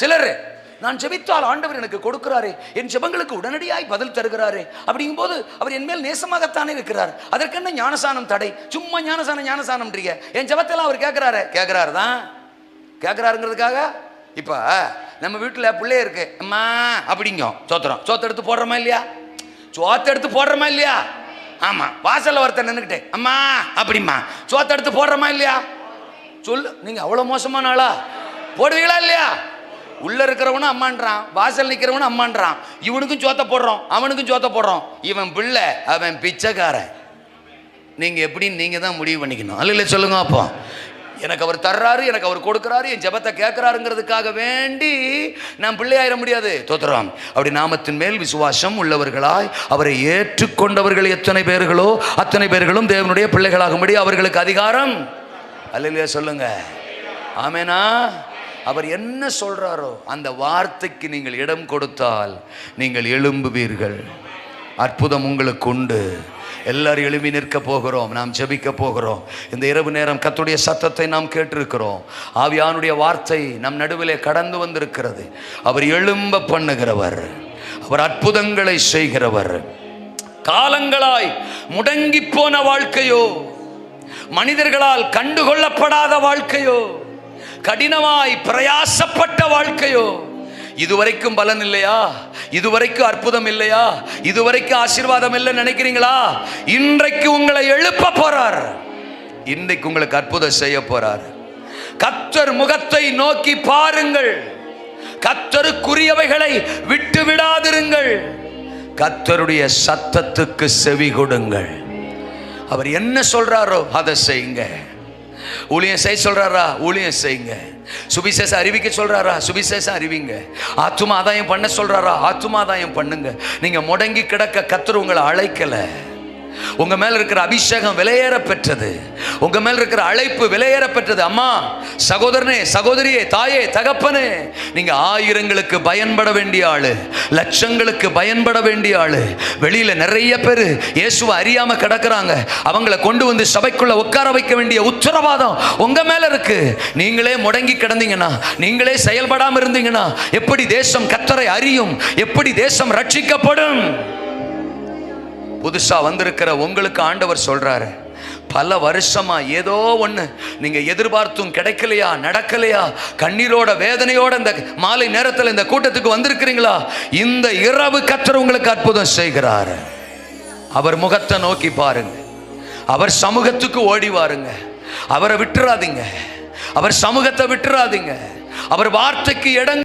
சிலர் நான் ஜெபித்தால் ஆண்டவர் எனக்கு கொடுக்கிறாரே என் ஜெபங்களுக்கு உடனடியாய் பதில் தருகிறாரே. அப்படிங்கும்போது அவர் என் மேல் நேசமாகத்தானே இருக்கிறார். அதற்கென்ன ஞானசானம் தடை? சும்மா ஞானசானம் ஞானசானம்ன்றீங்க. என் ஜெபத்தெல்லாம் அவர் கேட்கிறாரு. கேட்கிறாரு தான் கேட்கிறாருங்கிறதுக்காக இப்போ நம்ம வீட்டில் பிள்ளைய இருக்கு. அம்மா அப்படிங்க. சோத்திரம். சோத்த எடுத்து போடுறோமா இல்லையா? சோத்த எடுத்து போடுறோமா இல்லையா? ஆமாம் வாசலில் ஒருத்தர் நின்றுக்கிட்டே அம்மா அப்படிம்மா. சோத்த எடுத்து போடுறோமா இல்லையா? சொல்லு. நீங்கள் அவ்வளோ மோசமான ஆளா? போடுவீங்களா இல்லையா? உள்ளே இருக்கிறவனும் அம்மான்றான் வாசல் நிற்கிறவனும் அம்மான்றான். இவனுக்கும் சோத்த போடுறோம் அவனுக்கும் சோத்த போடுறோம். இவன் பிள்ளை அவன் பிச்சைக்காரன். நீங்கள் எப்படின்னு நீங்கள் தான் முடிவு பண்ணிக்கணும். அல்ல சொல்லுங்க அப்போ. எனக்கு அவர் தர்றாரு எனக்கு அவர் கொடுக்குறாரு என் ஜெபத்தை கேட்குறாருங்கிறதுக்காக வேண்டி நான் பிள்ளையாயிட முடியாது. தோத்துறாம். அப்படி நாமத்தின் மேல் விசுவாசம் உள்ளவர்களாய் அவரை ஏற்றுக்கொண்டவர்கள் எத்தனை பேர்களோ அத்தனை பேர்களும் தேவனுடைய பிள்ளைகளாகும்படி அவர்களுக்கு அதிகாரம். அல்லையா சொல்லுங்க. ஆமேனா? அவர் என்ன சொல்றாரோ அந்த வார்த்தைக்கு நீங்கள் இடம் கொடுத்தால் நீங்கள் எழும்புவீர்கள். அற்புதம் உங்களுக்கு உண்டு. எல்லாரும் எழுப்பி நிற்க போகிறோம். நாம் ஜெபிக்க போகிறோம். இந்த இரவு நேரம் கத்துடைய சத்தத்தை நாம் கேட்டிருக்கிறோம். ஆவியானுடைய வார்த்தை நம் நடுவிலே கடந்து வந்திருக்கிறது. அவர் எழும்ப பண்ணுகிறவர். அவர் அற்புதங்களை செய்கிறவர். காலங்களாய் முடங்கி போன வாழ்க்கையோ மனிதர்களால் கண்டுகொள்ளப்படாத வாழ்க்கையோ கடினமாய் பிரயாசப்பட்ட வாழ்க்கையோ இதுவரைக்கும் பலன் இல்லையா? இதுவரைக்கும் அற்புதம் இல்லையா? இதுவரைக்கும் ஆசீர்வாதம் இல்லை நினைக்கிறீங்களா? இன்றைக்கு உங்களை எழுப்ப போறார். இன்றைக்கு உங்களுக்கு அற்புதம் செய்ய போறார். கத்தர் முகத்தை நோக்கி பாருங்கள். கத்தருக்குரியவைகளை விட்டு விடாதிருங்கள். கத்தருடைய சத்தத்துக்கு செவி கொடுங்கள். அவர் என்ன சொல்றாரோ அதை செய்யுங்க. ஊழியம் செய்ய சொல்றாரா? ஊழியம் செய்யுங்க. சுபிசேஷம் அறிவிக்க சொல்றாரா? சுபிசேஷம் அறிவிங்க. ஆத்துமாதாயம் பண்ண சொல்றாரா? ஆத்துமாதாயம் பண்ணுங்க. நீங்க முடங்கி கிடக்க கத்தர் உங்களை அழைக்கல. உங்க மேல இருக்கிற அபிஷேகம் விலையேற பெற்றது. உங்க மேல் இருக்கிற அழைப்பு விலையேற அம்மா சகோதரனே சகோதரியே தாயே தகப்பனே நீங்க ஆயிரங்களுக்கு பயன்பட வேண்டிய ஆளு லட்சங்களுக்கு பயன்பட வேண்டிய ஆளு. வெளியில நிறைய பேர் இயேசுவை அறியாம கிடக்குறாங்க. அவங்கள கொண்டு வந்து சபைக்குள்ள உட்கார வைக்க வேண்டிய உத்தரவாதம் உங்க மேல இருக்கு. நீங்களே முடங்கி கிடந்தீங்கன்னா நீங்களே செயல்படாம இருந்தீங்கன்னா எப்படி தேசம் கத்தரை அறியும் எப்படி தேசம் ரட்சிக்கப்படும்? புதுசா வந்திருக்கிற உங்களுக்கு ஆண்டவர் சொல்றாரு. பல வருஷமா ஏதோ ஒண்ணு நீங்க எதிர்பார்த்தும் கிடைக்கலையா நடக்கலையா? கண்ணீரோட வேதனையோட இந்த மாலை நேரத்தில் இந்த கூட்டத்துக்கு வந்திருக்கிறீங்களா? இந்த இரவு கத்தர் உங்களுக்கு அற்புதம் செய்கிறார். அவர் முகத்தை நோக்கி பாருங்க. அவர் சமூகத்துக்கு ஓடி வாருங்க. அவரை விட்டுறாதீங்க. அவர் சமூகத்தை விட்டுறாதீங்க. அவர் வார்த்தைக்கு இடங்க